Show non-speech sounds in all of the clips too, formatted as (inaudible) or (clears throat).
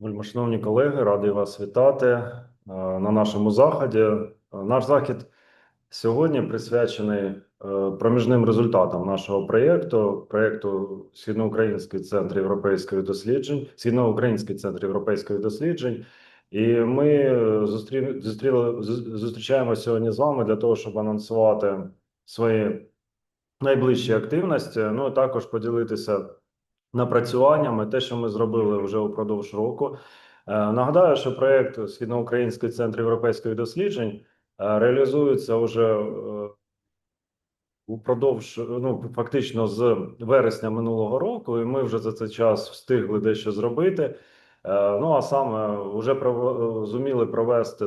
Вельмишановні колеги, радий вас вітати е, на нашому заході. Е, Наш захід сьогодні присвячений е, проміжним результатам нашого проєкту, проєкту Східноукраїнський центр європейських досліджень, Східноукраїнський центр європейських досліджень. І ми зустрі... зустріли... зу- зустрічаємося сьогодні з вами для того, щоб анонсувати свої найближчі активності, ну і також поділитися напрацюваннями, те, що ми зробили вже упродовж року. Е, Нагадаю, що проєкт Східноукраїнський центр європейських досліджень е, реалізується вже е, упродовж, ну фактично з вересня минулого року, і ми вже за цей час встигли дещо зробити. Ну а саме вже зуміли провести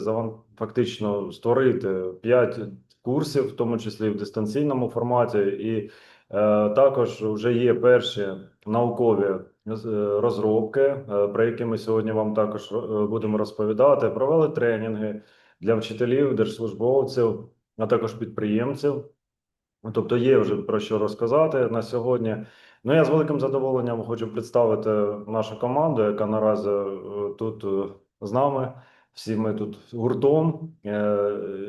фактично створити 5 курсів, в тому числі в дистанційному форматі, і також вже є перші наукові е, розробки, е, про які ми сьогодні вам також е, будемо розповідати. Провели тренінги для вчителів, держслужбовців, а також підприємців. Тобто є вже про що розказати на сьогодні. Ну, я з великим задоволенням хочу представити нашу команду, яка наразі е, тут е, з нами. Всі ми тут гуртом. Е,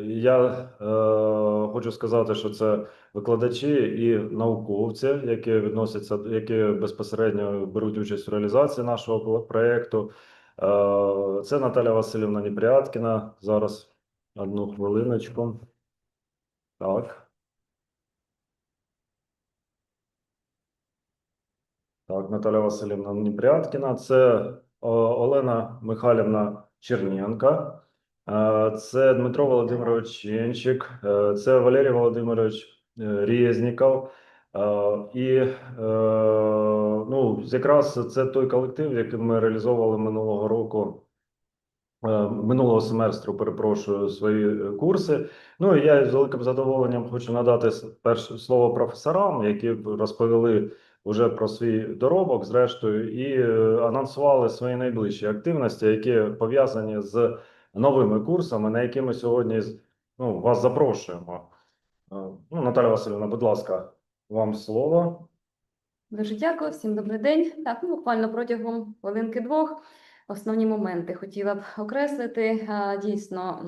Я е, хочу сказати, що це викладачі і науковці, які відносяться, які безпосередньо беруть участь у реалізації нашого проєкту. Е, Це Наталя Васильівна Непряткіна. Зараз одну хвилиночку. Так. Так, Наталя Васильівна Непряткіна, це Олена Михайлівна Черненка, е, це Дмитро Володимирович Ченчик, е, це Валерій Володимирович е, Резніков. Е, І е, ну, якраз це той колектив, який ми реалізовували минулого року. е, Минулого семестру, перепрошую, свої курси. Ну і я з великим задоволенням хочу надати перше слово професорам, які розповіли вже про свій доробок, зрештою, і е, анонсували свої найближчі активності, які пов'язані з новими курсами, на які ми сьогодні ну, вас запрошуємо. Е, Ну, Наталя Васильівна, будь ласка, вам слово. Дуже дякую, всім добрий день. Так, ну, буквально протягом хвилинки-двох основні моменти хотіла б окреслити. Дійсно,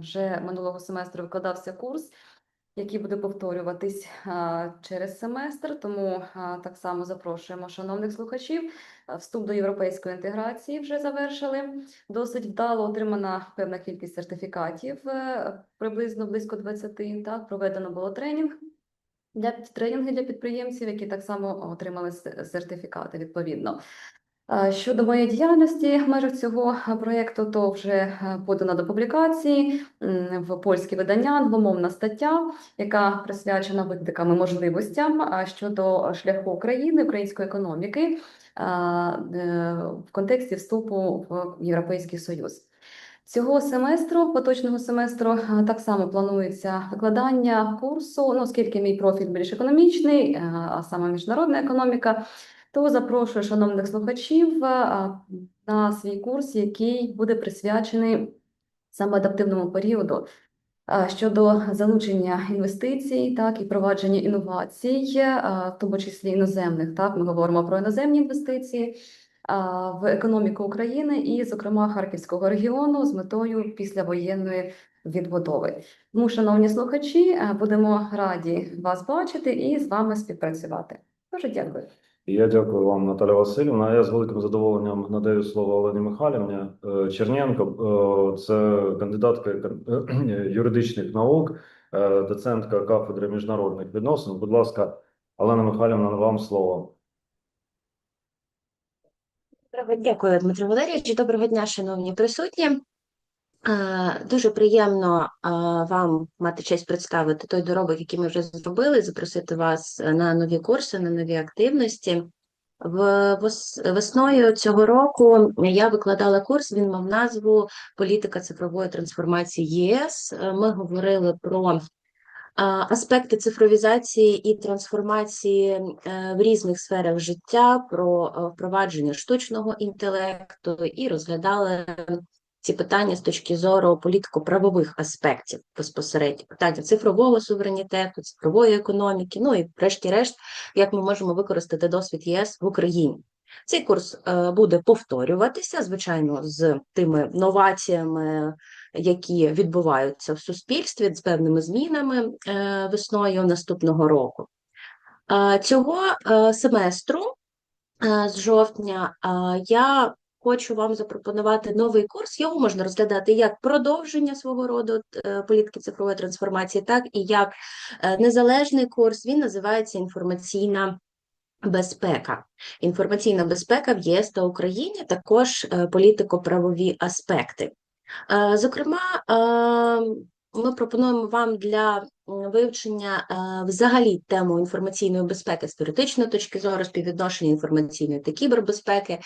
вже минулого семестру викладався курс, який буде повторюватись через семестр, тому так само запрошуємо шановних слухачів. Вступ до європейської інтеграції вже завершили. Досить вдало отримана певна кількість сертифікатів, е, приблизно близько 20. Так, проведено було тренінг для тренінги для підприємців, які так само отримали сертифікати відповідно. Щодо моєї діяльності в межах цього проєкту, то вже подана до публікації в польське видання двомовна стаття, яка присвячена викликам і можливостям щодо шляху України, української економіки в контексті вступу в Європейський Союз. Цього семестру, поточного семестру, так само планується викладання курсу, ну, оскільки мій профіль більш економічний, а саме міжнародна економіка, то запрошую шановних слухачів е, на свій курс, який буде присвячений саме адаптивному періоду е, щодо залучення інвестицій, так і провадження інновацій, е, в тому числі іноземних. Так, ми говоримо про іноземні інвестиції в економіку України і, зокрема, Харківського регіону з метою післявоєнної відбудови. Тому, шановні слухачі, будемо раді вас бачити і з вами співпрацювати. Дуже дякую. Я дякую вам, Наталя Васильівна. Я з великим задоволенням надаю слово Олені Михайлівні Е, Черненко. е, Це кандидатка е, (clears throat) юридичних наук, доцентка кафедри міжнародних відносин. Будь ласка, Олена Михайлівна, вам слово. Дякую, Дмитро Валерійович. Доброго дня, шановні присутні. Е, Дуже приємно е, вам мати честь представити той доробок, який ми вже зробили, запросити вас е, на нові курси, на нові активності. Весною цього року я викладала курс. Він мав назву Політика цифрової трансформації ЄС. Ми говорили про аспекти цифровізації і трансформації в різних сферах життя, про впровадження штучного інтелекту і розглядали ці питання з точки зору політико-правових аспектів безпосередньо питання цифрового суверенітету, цифрової економіки, ну і врешті-решт, як ми можемо використати досвід ЄС в Україні. Цей курс е, буде повторюватися, звичайно, з тими новаціями, які відбуваються в суспільстві, з певними змінами е, весною наступного року. Е, Цього семестру з жовтня я хочу вам запропонувати новий курс. Його можна розглядати як продовження свого роду е, політики цифрової трансформації, так і як е, незалежний курс. Він називається інформаційна безпека. Інформаційна безпека в ЄС та Україні, також е, політико-правові аспекти. Зокрема, ми пропонуємо вам для вивчення е, взагалі тему інформаційної безпеки з теоретичної точки зору, співвідношення інформаційної та кібербезпеки, е,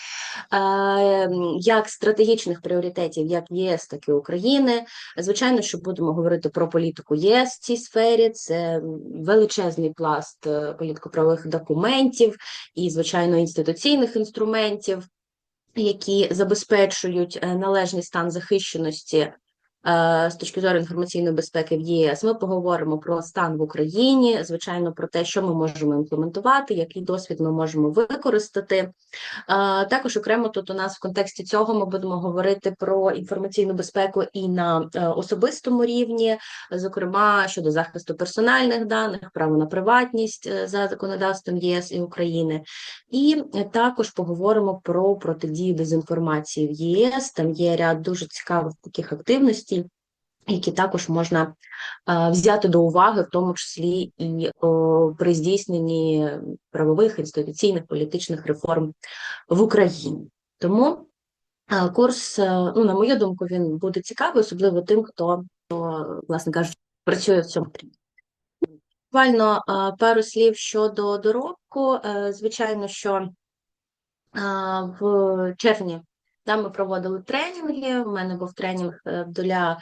як стратегічних пріоритетів як ЄС, так і України. Звичайно, що будемо говорити про політику ЄС в цій сфері. Це величезний пласт е, політико-правових документів і, звичайно, інституційних інструментів, які забезпечують належний стан захищеності з точки зору інформаційної безпеки в ЄС. Ми поговоримо про стан в Україні, звичайно, про те, що ми можемо імплементувати, який досвід ми можемо використати. Е, Також окремо тут у нас в контексті цього ми будемо говорити про інформаційну безпеку і на е, особистому рівні, зокрема щодо захисту персональних даних, право на приватність е, за законодавством ЄС і України. І е, також поговоримо про протидію дезінформації в ЄС. Там є ряд дуже цікавих таких активностей, які також можна е, взяти до уваги, в тому числі і при здійсненні правових, інституційних, політичних реформ в Україні. Тому е, курс, е, ну, на мою думку, він буде цікавий, особливо тим, хто, власне кажучи, працює в цьому напрямку. Буквально пару слів щодо доробку. Звичайно, що в червні там ми проводили тренінги. У мене був тренінг е, для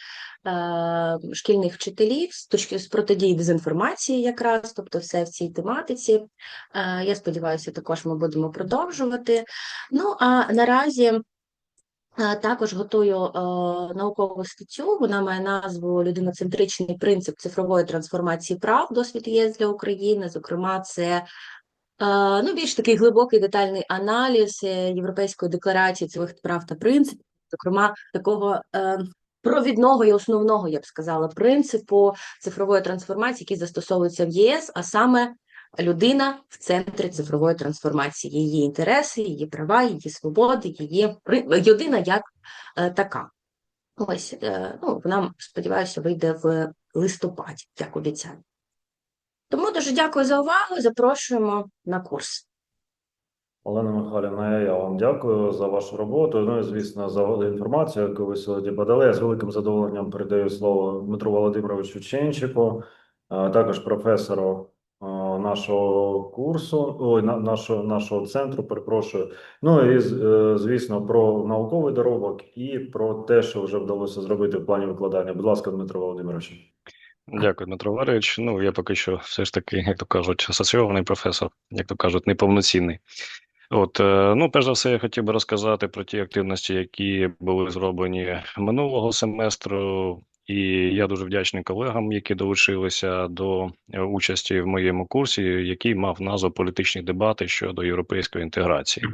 е, шкільних вчителів з точки з протидії дезінформації, якраз, тобто все в цій тематиці. Е, Я сподіваюся, також ми будемо продовжувати. Ну а наразі. е, Також готую е, наукову статтю. Вона має назву Людиноцентричний принцип цифрової трансформації прав, досвід ЄС для України. Зокрема, це ну, більш такий глибокий детальний аналіз е, Європейської декларації цивих прав та принципів, зокрема, такого е, провідного і основного, я б сказала, принципу цифрової трансформації, який застосовується в ЄС, а саме людина в центрі цифрової трансформації, її інтереси, її права, її свободи, її людина як е, така. Ось, е, ну, вона, сподіваюся, вийде в листопаді, як обіцяю. Тому дуже дякую за увагу. Запрошуємо на курс. Олена Михайлівна, я вам дякую за вашу роботу. Ну і звісно, за інформацію, яку ви сьогодні подали. Я з великим задоволенням передаю слово Дмитру Володимировичу Ченчику, також професору нашого курсу, ой, нашого, нашого центру, перепрошую. Ну і е, звісно, про науковий доробок і про те, що вже вдалося зробити в плані викладання. Будь ласка, Дмитро Володимирович. Дякую, Дмитро Валерійович. Ну, я поки що все ж таки, як то кажуть, асоційований професор, як то кажуть, неповноцінний. От, е, ну, перш за все, я хотів би розказати про ті активності, які були зроблені минулого семестру. І я дуже вдячний колегам, які долучилися до е, участі в моєму курсі, який мав назву політичні дебати щодо європейської інтеграції.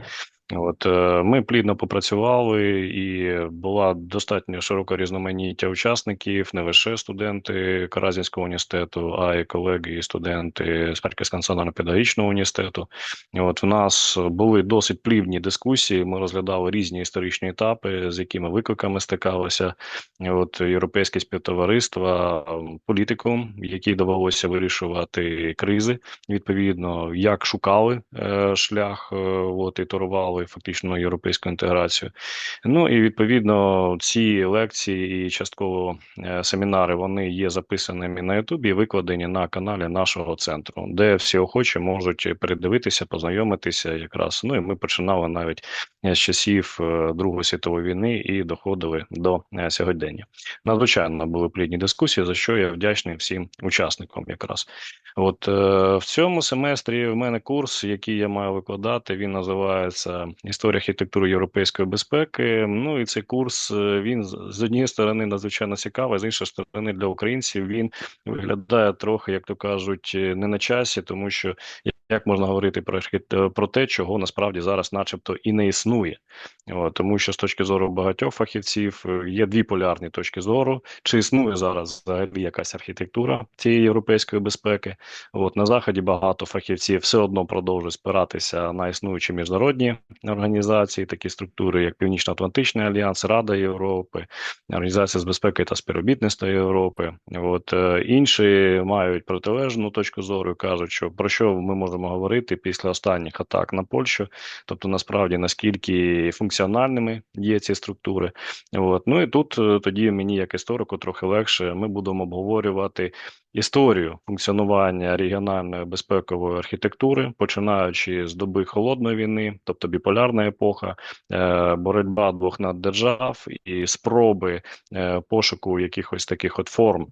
От е, ми плідно попрацювали, і була достатньо широка різноманіття учасників, не лише студенти Каразінського університету, а й колеги і студенти з Харківського національного педагогічного університету. От в нас були досить плідні дискусії. Ми розглядали різні історичні етапи, з якими викликами стикалися. От європейське співтовариства, ем, політику, якій довелося вирішувати кризи, відповідно, як шукали е, шлях, е, от і торували фактично європейську інтеграцію. Ну і відповідно ці лекції і частково е, семінари вони є записаними на Ютубі і викладені на каналі нашого центру, де всі охочі можуть передивитися, познайомитися якраз. Ну і ми починали навіть з часів е, Другої світової війни і доходили до е, сьогодення. Надзвичайно були плідні дискусії, за що я вдячний всім учасникам якраз. От е, в цьому семестрі в мене курс, який я маю викладати, він називається Історія архітектури європейської безпеки. Ну і цей курс е, він з однієї сторони надзвичайно цікавий, з іншої сторони для українців він виглядає трохи, як то кажуть, е, не на часі, тому що як можна говорити про про те, чого насправді зараз, начебто, і не існує. Тому що з точки зору багатьох фахівців е, є дві полярні точки зору. Чи існує зараз взагалі якась архітектура цієї європейської безпеки? От на заході багато фахівців все одно продовжують спиратися на існуючі міжнародні організації, такі структури, як Північно-Атлантичний альянс, Рада Європи, Організація з безпеки та співробітництва Європи. От е, інші мають протилежну точку зору і кажуть, що про що ми можемо говорити після останніх атак на Польщу, тобто насправді наскільки функціональними є ці структури. От. Ну і тут е, тоді мені, як історику, трохи легше. Ми будемо обговорювати історію функціонування регіональної безпекової архітектури, починаючи з доби холодної війни, тобто біполярна епоха, е, боротьба двох наддержав і спроби е, пошуку якихось таких от форм.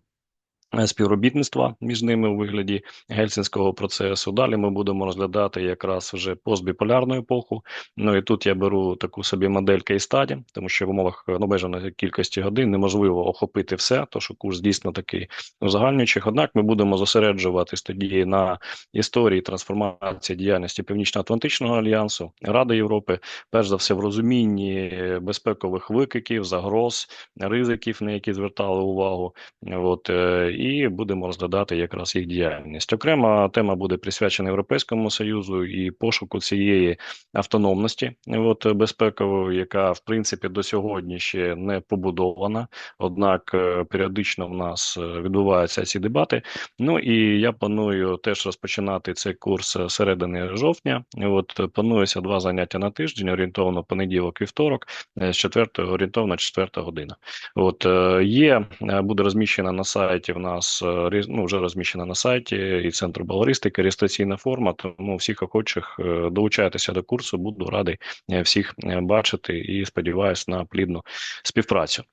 Е, Співробітництва між ними у вигляді гельсінського процесу. Далі ми будемо розглядати якраз вже постбіполярну епоху. Ну і тут я беру таку собі модель кейс-стаді, тому що в умовах обмеженої кількості годин неможливо охопити все, то що курс дійсно такий узагальнюючих. Однак ми будемо зосереджуватись тоді на історії трансформації діяльності Північно-Атлантичного альянсу, Ради Європи, перш за все в розумінні безпекових викликів, загроз, ризиків, на які звертали увагу. От е, і будемо розглядати якраз їх діяльність. Окрема тема буде присвячена Європейському Союзу і пошуку цієї автономності, от безпекової, яка в принципі до сьогодні ще не побудована. Однак е, періодично в нас е, відбуваються ці дебати. Ну і я планую теж розпочинати цей курс е, середини жовтня. От планується два заняття на тиждень, орієнтовно понеділок, вівторок, е, з 4 орієнтовно 4 година. От є, буде розміщена на сайті. В нас е, різ- ну, вже розміщена на сайті і центру балеристики реєстраційна форма. Тому всіх охочих е, долучайтеся до курсу. Буду радий е, всіх бачити і сподіваюся на плідну співпрацю.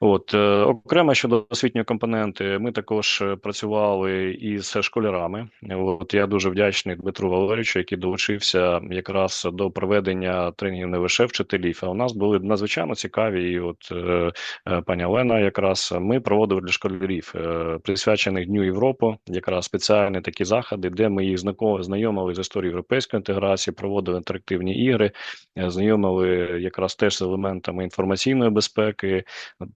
От окремо щодо освітньої компоненти, ми також е, працювали із школярами. От я дуже вдячний Дмитру Валерійовичу, який долучився якраз до проведення тренінгів не лише вчителів. А у нас були надзвичайно цікаві. І от е, е, пані Олена, якраз ми проводили для школярів присвячених Дню Європи, якраз спеціальні такі заходи, де ми їх знайомили з історією європейської інтеграції, проводили інтерактивні ігри, е, знайомили якраз теж з елементами інформаційної безпеки,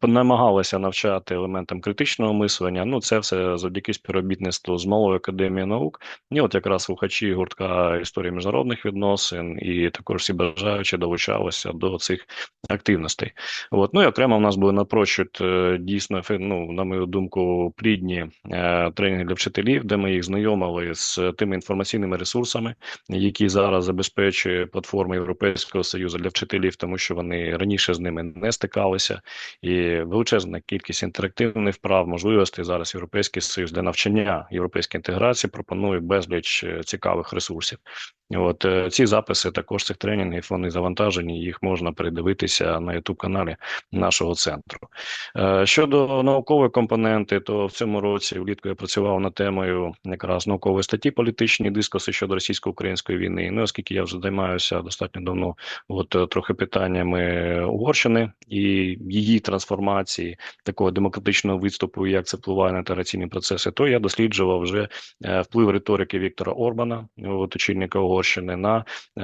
намагалися навчати елементам критичного мислення. Ну, це все завдяки співробітництву з малою академією наук. І от якраз слухачі гуртка історії міжнародних відносин і також всі бажаючі долучалися до цих активностей. От. Ну і окремо в нас були напрочуд е, дійсно, ну, на мою думку, плідні е, тренінги для вчителів, де ми їх знайомили з тими інформаційними ресурсами, які зараз забезпечує платформа Європейського союзу для вчителів, тому що вони раніше з ними не стикалися, і величезна кількість інтерактивних вправ, можливостей зараз Європейський союз для навчання європейської інтеграції пропонує безліч е, цікавих ресурсів. От е, ці записи також цих тренінгів вони завантажені. Їх можна передивитися на youtube каналі нашого центру. Е, Щодо наукової компоненти, то в цьому році влітку я працював над темою якраз наукової статті політичні дискуси щодо російсько-української війни. Ну оскільки я вже займаюся достатньо давно, от е, трохи питаннями Угорщини і її трансформації, такого демократичного відступу, як це впливає на інтеграційні процеси, то я досліджував вже вплив риторики Віктора Орбана, от, очільника Угорщини, на е,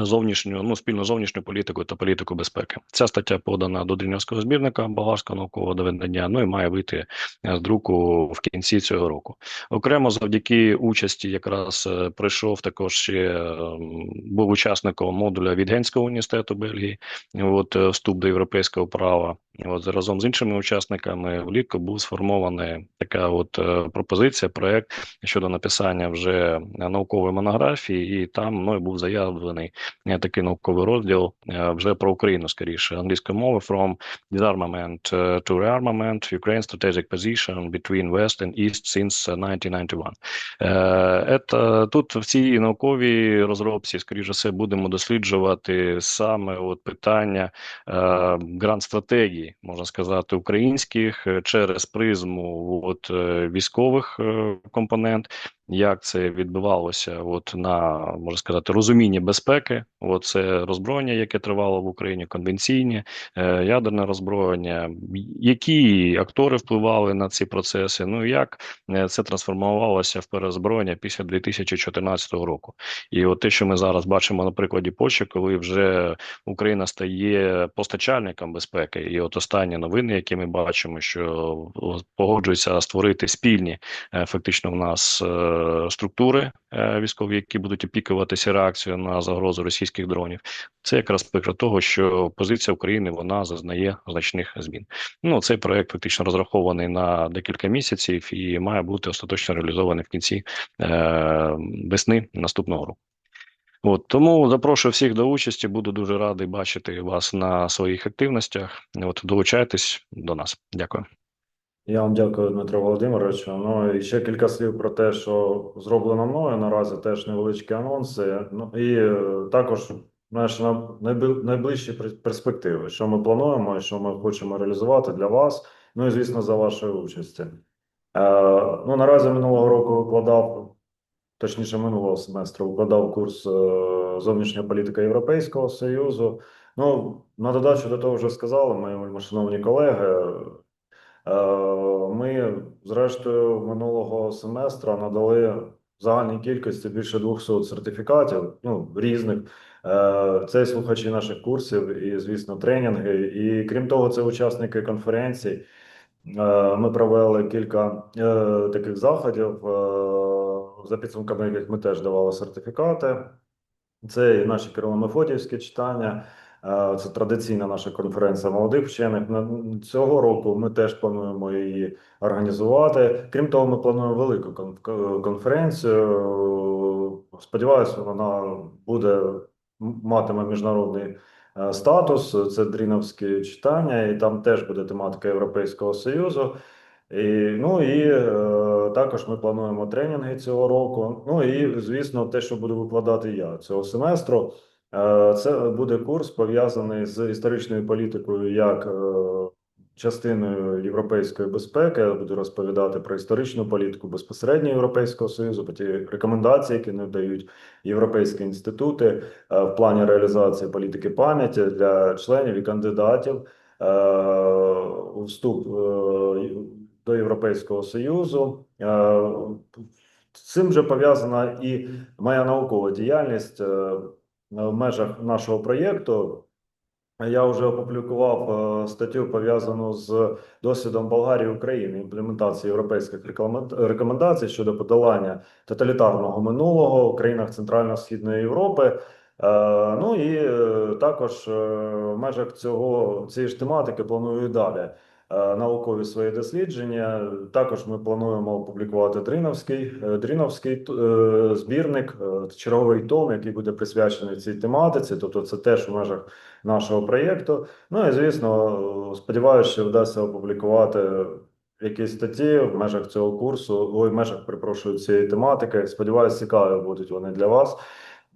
зовнішню, ну, спільну зовнішню політику та політику безпеки. Ця стаття подана до Дрівнявського збірника Болгарського наукового доведення, ну і має вийти е, з друку в кінці цього року. Окремо завдяки участі якраз е, пройшов також ще е, був учасником модуля від Генського університету Бельгії, от вступ до європейського права. От разом з іншими учасниками влітку був сформована така от пропозиція, проект щодо написання вже наукової монографії, і там мною був заявлений такий науковий розділ е, вже про Україну скоріше англійською мовою from disarmament е, to rearmament Ukraine's strategic position between West and East since е, 1991. Е, тут в цій науковій розробці, скоріше все, будемо досліджувати саме от питання е, гранд-стратегії, можна сказати, українських е, через призму от, е, військових е, компонент, як це відбувалося от, на, можна сказати, розумінні безпеки, от це роззброєння, яке тривало в Україні, конвенційні, е, ядерне роззброєння, які актори впливали на ці процеси, ну як е, це трансформувалося в перезброєння після 2014 року. І от те, що ми зараз бачимо на прикладі Польщі, коли вже Україна стає постачальником безпеки, і от останні новини, які ми бачимо, що погоджуються створити спільні е, фактично в нас е, структури е, військові, які будуть опікуватися реакцією на загрозу російських дронів. Це якраз приклад того, що позиція України вона зазнає значних змін. Ну цей проект фактично розрахований на декілька місяців і має бути остаточно реалізований в кінці е, весни наступного року. От тому запрошую всіх до участі. Буду дуже радий бачити вас на своїх активностях. От долучайтесь до нас. Дякую. Я вам дякую, Дмитро Володимировичу. Ну і ще кілька слів про те, що зроблено мною наразі, теж невеличкі анонси. Ну і е, також наші на- найближчі перспективи, що ми плануємо і що ми хочемо реалізувати для вас. Ну і звісно, за вашої участі. Е, ну наразі минулого року викладав, точніше, минулого семестру викладав курс е, зовнішня політика Європейського Союзу. Ну, на додачу до того вже сказали мої шановні колеги. Е, Ми, зрештою, минулого семестра надали загальній кількості більше 200 сертифікатів, ну, різних. Е, Це слухачі наших курсів, і, звісно, тренінги. І крім того, це учасники конференцій. Е, Ми провели кілька таких заходів, за підсумками яких ми теж давали сертифікати. Це і наші Кирило-Мефодіївські читання. Е, Це традиційна наша конференція молодих вчених. Цього року ми теж плануємо її організувати. Крім того, ми плануємо велику кон- конференцію. Сподіваюся, вона буде матиме міжнародний е, статус. Це дріновські читання, і там теж буде тематика Європейського Союзу. І, ну і е, також ми плануємо тренінги цього року. Ну і звісно, те, що буду викладати я цього семестру. Е, Це буде курс пов'язаний з історичною політикою як е, частиною європейської безпеки. Я буду розповідати про історичну політику безпосередньо Європейського Союзу, про ті рекомендації, які надають європейські інститути е, в плані реалізації політики пам'яті для членів і кандидатів у вступ до Європейського Союзу. Цим же пов'язана і моя наукова діяльність в межах нашого проєкту. Я вже опублікував е, статтю пов'язану з досвідом Болгарії України імплементації європейських рекомен- рекомендацій щодо подолання тоталітарного минулого в країнах Центрально-Східної Європи. Е, Ну і е, також е, в межах цього цієї ж тематики планую і далі е, наукові свої дослідження. Також ми плануємо опублікувати Дріновський, е, Дріновський е, збірник, е, черговий том, який буде присвячений цій тематиці. Тобто, це теж в межах нашого проєкту. Ну і звісно, сподіваюся, що вдасться опублікувати якісь статті в межах цього курсу, ой, в межах, перепрошую, цієї тематики. Сподіваюся, цікаві будуть вони для вас.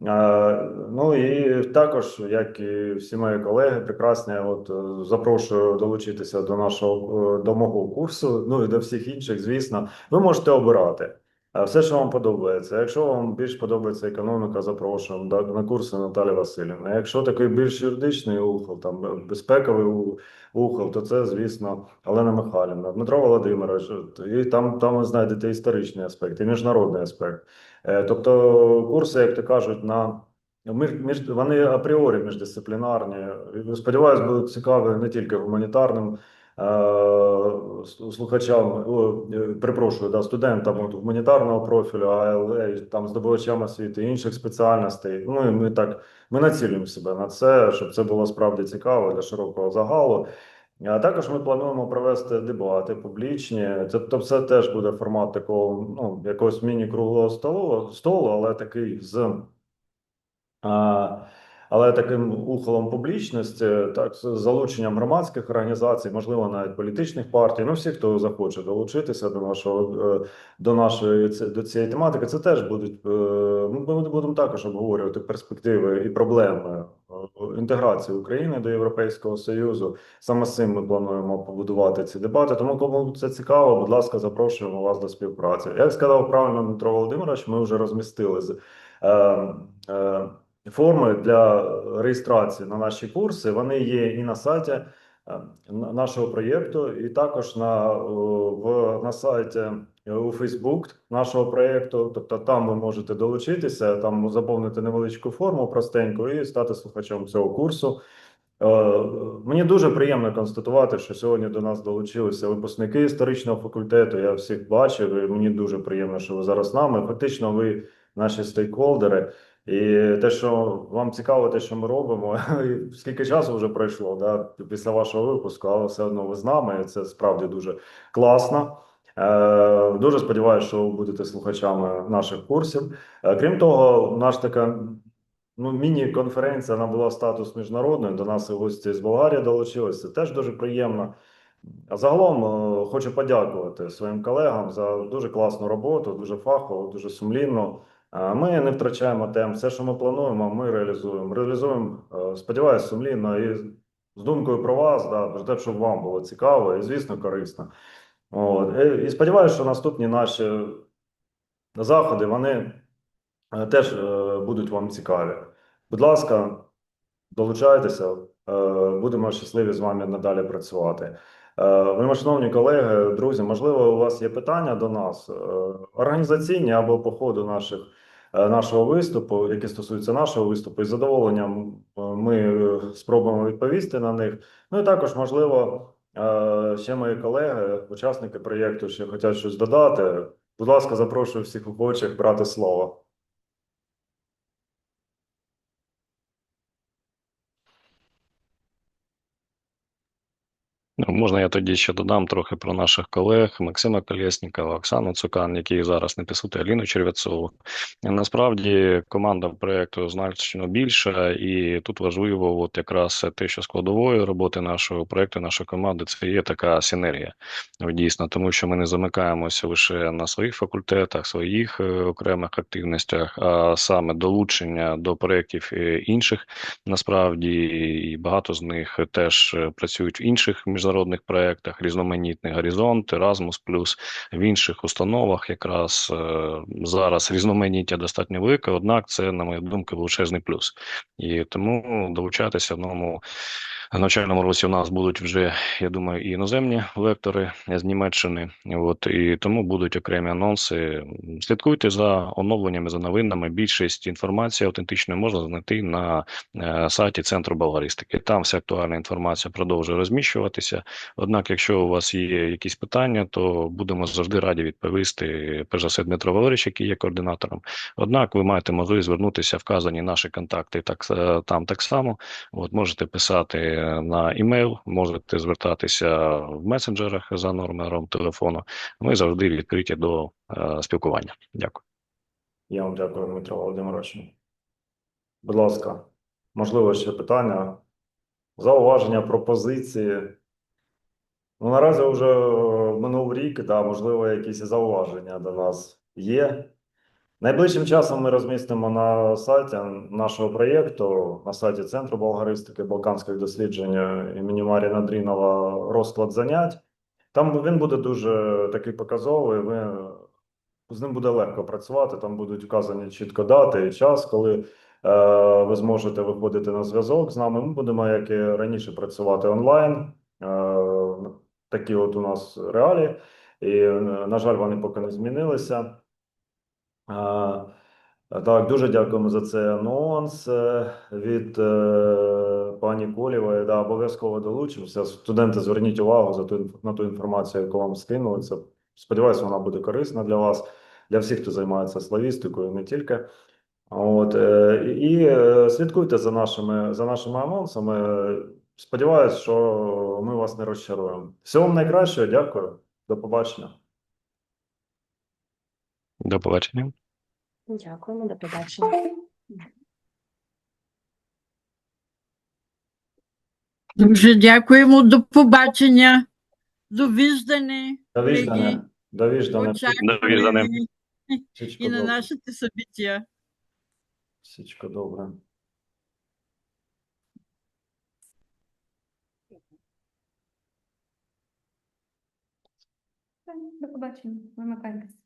Е, Ну і також, як і всі мої колеги, прекрасні, от е, запрошую долучитися до нашого е, до мого курсу. Ну і до всіх інших, звісно, ви можете обирати. Все, що вам подобається. Якщо вам більш подобається економіка, запрошуємо на курси Наталі Васильівни. Якщо такий більш юридичний ухил, там е, безпековий у- ухил, то це, звісно, Олена Михайлівна, Дмитро Володимирович. І там, там ви знайдете історичний аспект, і міжнародний аспект. Е, Тобто, курси, як то кажуть, на між, вони апріорі міждисциплінарні. Сподіваюсь, будуть цікаві не тільки гуманітарним слухачам, о, е, да, студентам гуманітарного профілю, АЛЕ, там здобувачам освіти, інших спеціальностей. Ну і ми так ми націлюємо себе на це, щоб це було справді цікаво для широкого загалу. А також ми плануємо провести дебати публічні. Це тобто, це теж буде формат такого, ну, якогось міні-круглого столу, столу, але такий з А, Але таким ухилом публічності, так, з залученням громадських організацій, можливо, навіть політичних партій, ну всі, хто захоче долучитися до нашого е, до нашої до цієї тематики, це теж будуть. е, Ми будемо також обговорювати перспективи і проблеми е, інтеграції України до Європейського Союзу. Саме з цим ми плануємо побудувати ці дебати. Тому, кому це цікаво, будь ласка, запрошуємо вас до співпраці. Як сказав правильно Дмитро Володимирович, ми вже розмістили з. Е, е, Форми для реєстрації на наші курси вони є і на сайті е, нашого проєкту, і також на, е, в, на сайті е, у Facebook нашого проєкту. Тобто там ви можете долучитися, там заповнити невеличку форму простеньку і стати слухачом цього курсу. Е, Мені дуже приємно констатувати, що сьогодні до нас долучилися випускники історичного факультету. Я всіх бачив, і мені дуже приємно, що ви зараз з нами. Фактично, ви наші стейкхолдери. І те, що вам цікаво, те, що ми робимо, (laughs) скільки часу вже пройшло да, після вашого випуску, але все одно ви з нами. Це справді дуже класно. Е, дуже сподіваюся, що ви будете слухачами наших курсів. Е, крім того, наш така ну, міні-конференція набула статус міжнародної. До нас і гості з Болгарії долучилися. Це теж дуже приємно. А загалом е, хочу подякувати своїм колегам за дуже класну роботу, дуже фахово, дуже сумлінно. Е, Ми не втрачаємо темп. Все, що ми плануємо, ми реалізуємо. Реалізуємо, е, сподіваюся, сумлінно і з думкою про вас, да, про те, щоб вам було цікаво і, звісно, корисно. От. І, і сподіваюся, що наступні наші заходи вони е, теж е, будуть вам цікаві. Будь ласка, долучайтеся, е, будемо щасливі з вами надалі працювати. Е, Вельмишановні колеги, друзі, можливо, у вас є питання до нас, е, організаційні або по ходу наших, е, нашого виступу, які стосуються нашого виступу, і задоволенням е, ми е, спробуємо відповісти на них. Ну і також, можливо, е, ще мої колеги, учасники проєкту, ще хочуть щось додати. Будь ласка, запрошую всіх охочих брати слово. Ну, можна я тоді ще додам трохи про наших колег Максима Колєснікова, Оксану Цукан, які зараз не писати, Аліну Черв'яцову. Насправді команда проекту значно більша, і тут важливо, от якраз те, що складовою роботи нашого проекту, нашої команди, це є така синергія. Дійсно, тому що ми не замикаємося лише на своїх факультетах, своїх е, окремих активностях, а саме долучення до проєктів е, інших насправді і багато з них теж е, працюють в інших міжнародних проєктах, різноманітний горизонт, Erasmus+, в інших установах якраз е, зараз різноманіття достатньо велике, однак це, на мою думку, величезний плюс. І тому долучатися в новому навчальному році у нас будуть вже, я думаю, і іноземні лектори з Німеччини. От і тому будуть окремі анонси. Слідкуйте за оновленнями, за новинами. Більшість інформації автентичної можна знайти на е, сайті Центру болгаристики. Там вся актуальна інформація продовжує розміщуватися. Однак, якщо у вас є якісь питання, то будемо завжди раді відповісти. Перш за все, Дмитро Валерійович, який є координатором. Однак, ви маєте можливість звернутися, вказані наші контакти так е, там так само. От можете писати на імейл, можете звертатися в месенджерах за номером телефону. Ми завжди відкриті до е, спілкування. Дякую. Я вам дякую, Дмитро Володимирович. Будь ласка, можливо, ще питання, зауваження, пропозиції. Ну, наразі вже е, минув рік, да, можливо, якісь зауваження до нас є. Найближчим часом ми розмістимо на сайті нашого проєкту, на сайті Центру болгаристики Балканських досліджень імені Маріна Дрінова розклад занять. Там він буде дуже такий показовий. Ви, з ним буде легко працювати. Там будуть вказані чітко дати і час, коли е, ви зможете виходити на зв'язок з нами. Ми будемо, як і раніше, працювати онлайн. Е, такі от у нас реалії. І, е, на жаль, вони поки не змінилися. Так, дуже дякуємо за цей анонс е, від е, пані Колєвої. Да, обов'язково долучимося. Студенти, зверніть увагу за ту, на ту інформацію, яку вам скинули. Це, сподіваюся, вона буде корисна для вас, для всіх, хто займається славістикою, не тільки. От, е, і слідкуйте за нашими, за нашими анонсами. Сподіваюсь, що ми вас не розчаруємо. Всього вам найкращого, дякую. До побачення. До побачення. Дякуємо, до побачення. Дуже дякуємо, до побачення. До віждани. До віждани. І на наше ти собіття. Всичко добре. До побачення. Вимикайтесь.